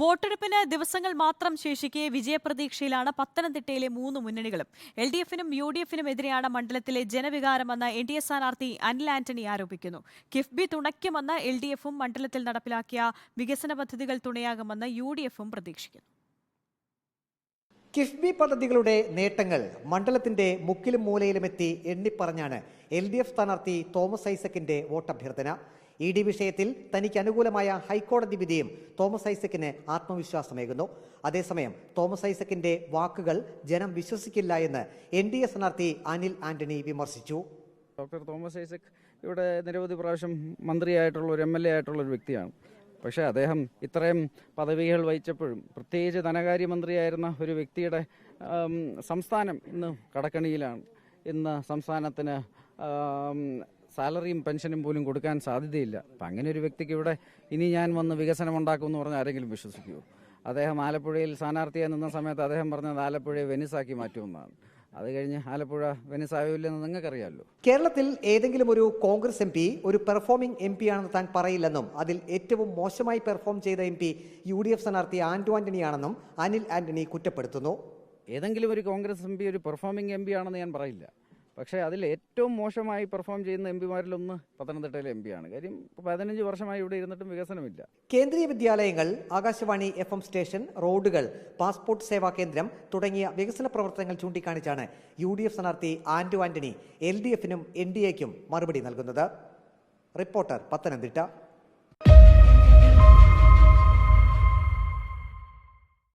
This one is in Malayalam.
വോട്ടെടുപ്പിന് ദിവസങ്ങൾ മാത്രം ശേഷിക്കെ വിജയപ്രതീക്ഷയിലാണ് പത്തനംതിട്ടയിലെ മൂന്ന് മുന്നണികളും. എൽ ഡി എഫിനും യു ഡി എഫിനും എതിരെയാണ് മണ്ഡലത്തിലെ ജനവികാരമെന്ന് എൻ ഡി എ സ്ഥാനാർത്ഥി അനിൽ ആന്റണി ആരോപിക്കുന്നു. കിഫ്ബി തുണയ്ക്കുമെന്ന് എൽ ഡി എഫും മണ്ഡലത്തിൽ നടപ്പിലാക്കിയ വികസന പദ്ധതികൾ തുണയാകുമെന്ന് യു ഡി എഫും പ്രതീക്ഷിക്കുന്നു. കിഫ്ബി പദ്ധതികളുടെ നേട്ടങ്ങൾ മണ്ഡലത്തിന്റെ മുക്കിലും മൂലയിലും എത്തി എണ്ണിപ്പറഞ്ഞാണ് എൽ ഡി എഫ് സ്ഥാനാർത്ഥി തോമസ് ഐസക്കിന്റെ വോട്ടഭ്യർത്ഥന. ഇ ഡി വിഷയത്തിൽ തനിക്ക് അനുകൂലമായ ഹൈക്കോടതി വിധിയും തോമസ് ഐസക്കിന് ആത്മവിശ്വാസമേകുന്നു. അതേസമയം തോമസ് ഐസക്കിന്റെ വാക്കുകൾ ജനം വിശ്വസിക്കില്ല എന്ന് എൻ ഡി എ സ്ഥാനാർത്ഥി അനിൽ ആന്റണി വിമർശിച്ചു. ഡോക്ടർ തോമസ് ഐസക് ഇവിടെ നിരവധി പ്രാവശ്യം മന്ത്രിയായിട്ടുള്ള ഒരു എം എൽ എ ആയിട്ടുള്ള ഒരു വ്യക്തിയാണ്. പക്ഷേ അദ്ദേഹം ഇത്രയും പദവികൾ വഹിച്ചപ്പോഴും പ്രത്യേകിച്ച് ധനകാര്യമന്ത്രിയായിരുന്ന ഒരു വ്യക്തിയുടെ സംസ്ഥാനം ഇന്ന് കടക്കണിയിലാണ്. ഇന്ന് സംസ്ഥാനത്തിന് സാലറിയും പെൻഷനും പോലും കൊടുക്കാൻ സാധ്യതയില്ല. അപ്പം അങ്ങനെ ഒരു വ്യക്തിക്ക് ഇവിടെ ഇനി ഞാൻ വന്ന് വികസനം ഉണ്ടാക്കുമെന്ന് പറഞ്ഞാൽ ആരെങ്കിലും വിശ്വസിക്കുമോ അദ്ദേഹം ആലപ്പുഴയിൽ സ്ഥാനാർത്ഥിയായി നിന്ന സമയത്ത് അദ്ദേഹം പറഞ്ഞത് ആലപ്പുഴയെ വെനിസാക്കി മാറ്റുമെന്നാണ്. അത് കഴിഞ്ഞ് ആലപ്പുഴ വെനിസായില്ലെന്ന് നിങ്ങൾക്കറിയാമല്ലോ കേരളത്തിൽ ഏതെങ്കിലും ഒരു കോൺഗ്രസ് എം പി ഒരു പെർഫോമിംഗ് എം പി ആണെന്ന് താൻ പറയില്ലെന്നും അതിൽ ഏറ്റവും മോശമായി പെർഫോം ചെയ്ത M P U D F സ്ഥാനാർത്ഥി ആന്റോ ആന്റണിയാണെന്നും അനിൽ ആന്റണി കുറ്റപ്പെടുത്തുന്നു. ഏതെങ്കിലും ഒരു കോൺഗ്രസ് എം പി ഒരു പെർഫോമിംഗ് എം പി ആണെന്ന് ഞാൻ പറയില്ല. പക്ഷേ അതിൽ ഏറ്റവും മോശമായി പെർഫോം ചെയ്യുന്ന എം പിമാരിലൊന്ന് പത്തനംതിട്ടയിലെ എം ആണ്. കാര്യം പതിനഞ്ച് വർഷമായി ഇവിടെ ഇരുന്നിട്ടും വികസനമില്ല. കേന്ദ്രീയ വിദ്യാലയങ്ങൾ ആകാശവാണി എഫ് എം സ്റ്റേഷൻ റോഡുകൾ പാസ്പോർട്ട് സേവാ കേന്ദ്രം തുടങ്ങിയ വികസന പ്രവർത്തനങ്ങൾ ചൂണ്ടിക്കാണിച്ചാണ് യു ഡി എഫ് സ്ഥാനാർത്ഥി ആന്റു ആന്റണി എൽ ഡി എഫിനും എൻ ഡി എക്കും മറുപടി നൽകുന്നത്. റിപ്പോർട്ടർ പത്തനംതിട്ട.